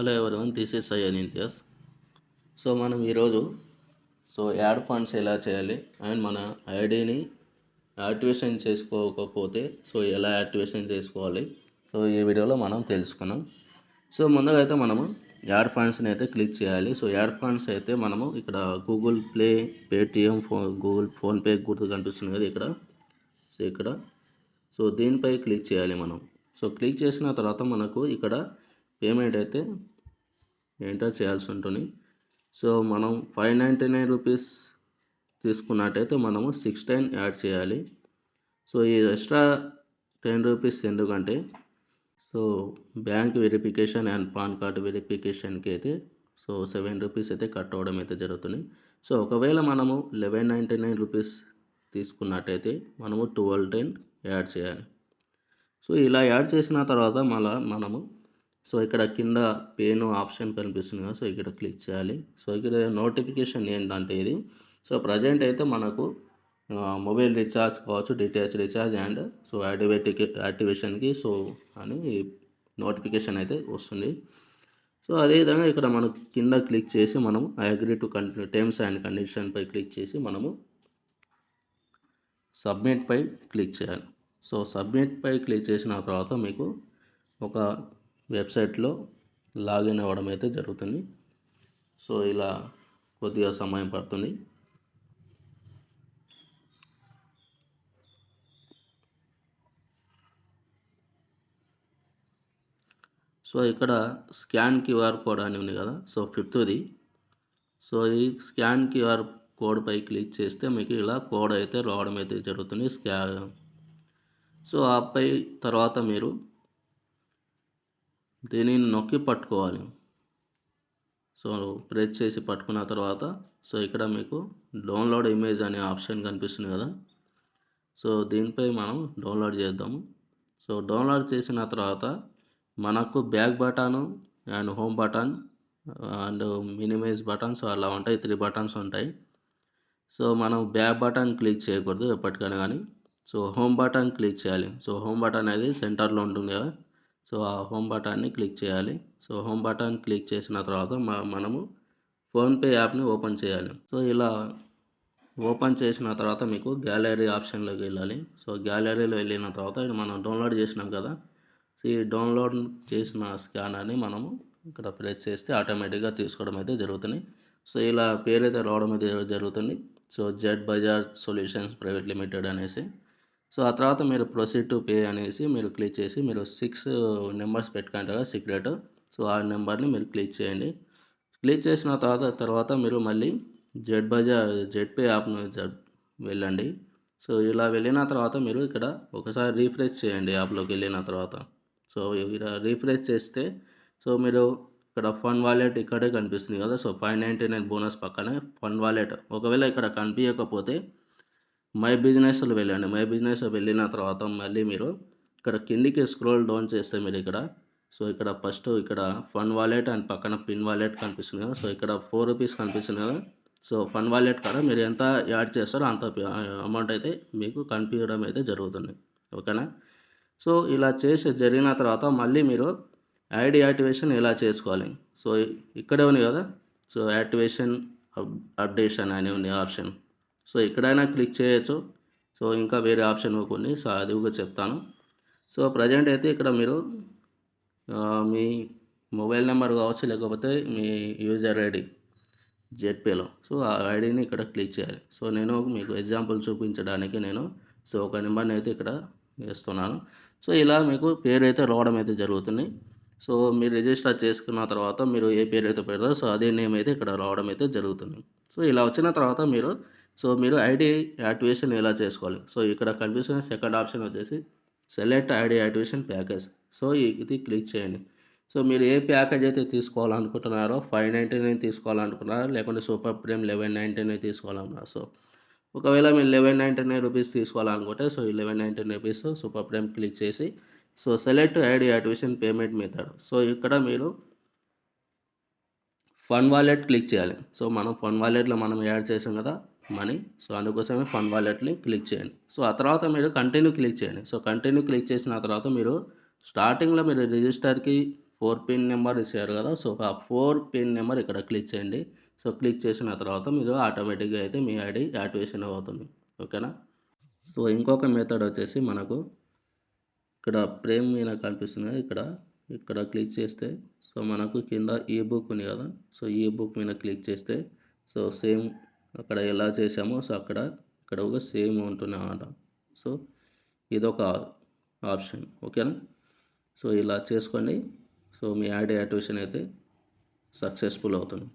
Hello everyone this is I అనింత్యాస్ so మనం ఈరోజు so add funds ఎలా చేయాలి అండ్ మన ఐడిని యాక్టివేషన్ చేసుకోకపోతే సో ఎలా యాక్టివేషన్ చేసుకోవాలి సో ఈ వీడియోలో మనం తెలుసుకున్నాం. సో ముందుగా అయితే మనము యాడ్ ఫండ్స్ని అయితే క్లిక్ చేయాలి. సో యాడ్ ఫండ్స్ అయితే మనము ఇక్కడ గూగుల్ ప్లే పేటిఎం ఫో గూగుల్ ఫోన్పే గుర్తు కనిపిస్తుంది కదా ఇక్కడ. సో ఇక్కడ సో దీనిపై క్లిక్ చేయాలి మనం. సో క్లిక్ చేసిన తర్వాత మనకు ఇక్కడ పేమెంట్ అయితే ఎంటర్ చేయాల్సి ఉంటుంది. సో మనం ఫైవ్ నైంటీ నైన్ రూపీస్ తీసుకున్నట్టయితే మనము సిక్స్ టెన్ యాడ్ చేయాలి. సో ఈ ఎక్స్ట్రా టెన్ రూపీస్ ఎందుకంటే so bank verification and PAN card వెరిఫికేషన్కి అయితే సో సెవెన్ రూపీస్ అయితే కట్ అవ్వడం అయితే జరుగుతుంది. సో ఒకవేళ మనము లెవెన్ నైంటీ నైన్ రూపీస్ తీసుకున్నట్టయితే మనము ట్వెల్వ్ టెన్ యాడ్ చేయాలి. సో ఇలా యాడ్ చేసిన తర్వాత మళ్ళా మనము సో ఇక్కడ కింద పేను ఆప్షన్ కనిపిస్తుంది కదా సో ఇక్కడ క్లిక్ చేయాలి. సో ఇక్కడ నోటిఫికేషన్ ఏంటంటే ఇది సో ప్రజెంట్ అయితే మనకు మొబైల్ రీఛార్జ్ కావచ్చు డిటిహెచ్ రీఛార్జ్ అండ్ సో యాక్టివేటికి యాక్టివేషన్కి సో అని నోటిఫికేషన్ అయితే వస్తుంది. సో అదేవిధంగా ఇక్కడ మనం కింద క్లిక్ చేసి మనం I agree to continue terms and కండిషన్పై click చేసి మనము సబ్మిట్పై క్లిక్ చేయాలి. సో సబ్మిట్పై క్లిక్ చేసిన తర్వాత మీకు ఒక వెబ్సైట్లో లాగిన్ అవ్వడం అయితే జరుగుతుంది. సో ఇలా కొద్దిగా సమయం పడుతుంది. సో ఇక్కడ స్కాన్ క్యూఆర్ కోడ్ అని ఉంది కదా? సో ఫిఫ్త్ది. సో ఈ స్కాన్ క్యూఆర్ కోడ్పై క్లిక్ చేస్తే మీకు ఇలా కోడ్ అయితే రావడం అయితే జరుగుతుంది స్కా. సో ఆపై తర్వాత మీరు దీనిని నొక్కి పట్టుకోవాలి. సో ప్రెస్ చేసి పట్టుకున్న తర్వాత సో ఇక్కడ మీకు డౌన్లోడ్ ఇమేజ్ అనే ఆప్షన్ కనిపిస్తుంది కదా. సో దీనిపై మనం డౌన్లోడ్ చేద్దాము. సో డౌన్లోడ్ చేసిన తర్వాత మనకు back button and home button and minimize buttons అలా ఉంటాయి. త్రీ బటన్స్ ఉంటాయి. సో మనం బ్యాక్ బటన్ క్లిక్ చేయకూడదు ఎప్పటికైనా కానీ. సో హోమ్ బటన్ క్లిక్ చేయాలి. సో హోమ్ బటన్ అనేది సెంటర్లో ఉంటుంది కదా. సో ఆ హోమ్ బటన్ని క్లిక్ చేయాలి. సో హోమ్ బటన్ క్లిక్ చేసిన తర్వాత మనము ఫోన్పే యాప్ని ఓపెన్ చేయాలి. సో ఇలా ఓపెన్ చేసిన తర్వాత మీకు గ్యాలరీ ఆప్షన్లోకి వెళ్ళాలి. సో గ్యాలరీలో వెళ్ళిన తర్వాత మనం డౌన్లోడ్ చేసినాం కదా సో ఈ డౌన్లోడ్ చేసిన స్కానర్ని మనము ఇక్కడ ప్రెస్ చేస్తే ఆటోమేటిక్గా తీసుకోవడం అయితే జరుగుతుంది. సో ఇలా పేరు అయితే రావడం అయితే జరుగుతుంది. So Z Bajaj solutions private limited అనేసి. సో ఆ తర్వాత మీరు ప్రొసీడ్ టు పే అనేసి మీరు క్లిక్ చేసి మీరు సిక్స్ నెంబర్స్ uh, పెట్టుకుంటారు సీక్రెట్ సో ఆ నెంబర్ని మీరు క్లిక్ చేయండి. క్లిక్ చేసిన తర్వాత తర్వాత మీరు మళ్ళీ Z Bazaar Z pay app వెళ్ళండి. సో ఇలా వెళ్ళిన తర్వాత మీరు ఇక్కడ ఒకసారి రీఫ్రెష్ చేయండి యాప్లోకి వెళ్ళిన తర్వాత. సో ఇలా రీఫ్రెష్ చేస్తే సో మీరు ఇక్కడ ఫండ్ వాలెట్ ఇక్కడే కనిపిస్తుంది కదా so five ninety nine bonus పక్కనే ఫండ్ వాలెట్ ఒకవేళ ఇక్కడ కనిపించకపోతే మై బిజినెస్లో వెళ్ళండి. మై బిజినెస్ వెళ్ళిన తర్వాత మళ్ళీ మీరు ఇక్కడ కిందికి స్క్రోల్ డౌన్ చేస్తే మీరు ఇక్కడ సో ఇక్కడ ఫస్ట్ ఇక్కడ ఫండ్ వాలెట్ అండ్ పక్కన పిన్ వాలెట్ కనిపిస్తుంది కదా. సో ఇక్కడ ఫోర్ రూపీస్ కనిపిస్తుంది కదా. సో ఫండ్ వాలెట్ కాడ మీరు ఎంత యాడ్ చేస్తారో అంత అమౌంట్ అయితే మీకు కనిపించడం అయితే జరుగుతుంది. ఓకేనా? సో ఇలా చేసి జరిగిన తర్వాత మళ్ళీ మీరు ఐడి యాక్టివేషన్ ఇలా చేసుకోవాలి? సో ఇక్కడే ఉంది కదా. సో యాక్టివేషన్ అప్డేషన్ అని ఉంది ఆప్షన్. సో ఎక్కడైనా క్లిక్ చేయొచ్చు. సో ఇంకా వేరే ఆప్షన్ కొన్ని సో అది చెప్తాను. సో ప్రజెంట్ అయితే ఇక్కడ మీరు మీ మొబైల్ నెంబర్ కావచ్చు లేకపోతే మీ యూజర్ ఐడి జెడ్పేలో. సో ఆ ఐడిని ఇక్కడ క్లిక్ చేయాలి. సో నేను మీకు ఎగ్జాంపుల్ చూపించడానికి నేను సో ఒక నెంబర్ని అయితే ఇక్కడ వేస్తున్నాను. సో ఇలా మీకు పేరు అయితే రావడం అయితే జరుగుతుంది. సో మీరు రిజిస్టర్ చేసుకున్న తర్వాత మీరు ఏ పేరు అయితే పెడతారో సో అదే నేమ్ అయితే ఇక్కడ రావడం అయితే జరుగుతుంది. సో ఇలా వచ్చిన తర్వాత మీరు సో మీరు ఐడి యాక్టివేషన్ ఎలా చేసుకోవాలి? సో ఇక్కడ కనిపిస్తున్న సెకండ్ ఆప్షన్ వచ్చేసి select ID activation package. So ఇది క్లిక్ చేయండి. సో మీరు ఏ ప్యాకేజ్ అయితే తీసుకోవాలనుకుంటున్నారో ఫైవ్ నైంటీ నైన్ తీసుకోవాలనుకుంటున్నారో? లేకుంటే super premium eleven ninety nine తీసుకోవాలన్నారు సో ఒకవేళ మీరు లెవెన్ నైంటీ నైన్ రూపీస్ తీసుకోవాలనుకుంటే సో ఈ eleven ninety nine rupees super prem click చేసి so select ID activation payment method. So ఇక్కడ మీరు ఫండ్ వాలెట్ క్లిక్ చేయాలి. సో మనం ఫండ్ వాలెట్లో మనం యాడ్ చేసాం కదా మనీ సో అందుకోసమే ఫండ్ వాలెట్ని క్లిక్ చేయండి. సో ఆ తర్వాత మీరు కంటిన్యూ క్లిక్ చేయండి. సో కంటిన్యూ క్లిక్ చేసిన తర్వాత మీరు స్టార్టింగ్లో మీరు రిజిస్టర్కి ఫోర్ పిన్ నెంబర్ ఇచ్చారు కదా. సో ఆ ఫోర్ పిన్ నెంబర్ ఇక్కడ క్లిక్ చేయండి. సో క్లిక్ చేసిన తర్వాత మీరు ఆటోమేటిక్గా అయితే మీ ఐడి యాక్టివేషన్ అవుతుంది. ఓకేనా సో ఇంకొక మెథడ్ వచ్చేసి మనకు ఇక్కడ ప్రేమ్ మీద కనిపిస్తుంది ఇక్కడ ఇక్కడ క్లిక్ చేస్తే సో మనకు కింద ఈ బుక్ ఉంది కదా. సో ఈ బుక్ మీద క్లిక్ చేస్తే సో సేమ్ అక్కడ ఎలా చేసామో సో అక్కడ ఇక్కడ ఒక సేమ్ ఉంటుంది అన్నమాట. సో ఇదొక ఆప్షన్ ఓకేనా? సో ఇలా చేసుకోండి. సో మీ యాడ్ యాక్టివేషన్ అయితే సక్సెస్ఫుల్ అవుతుంది.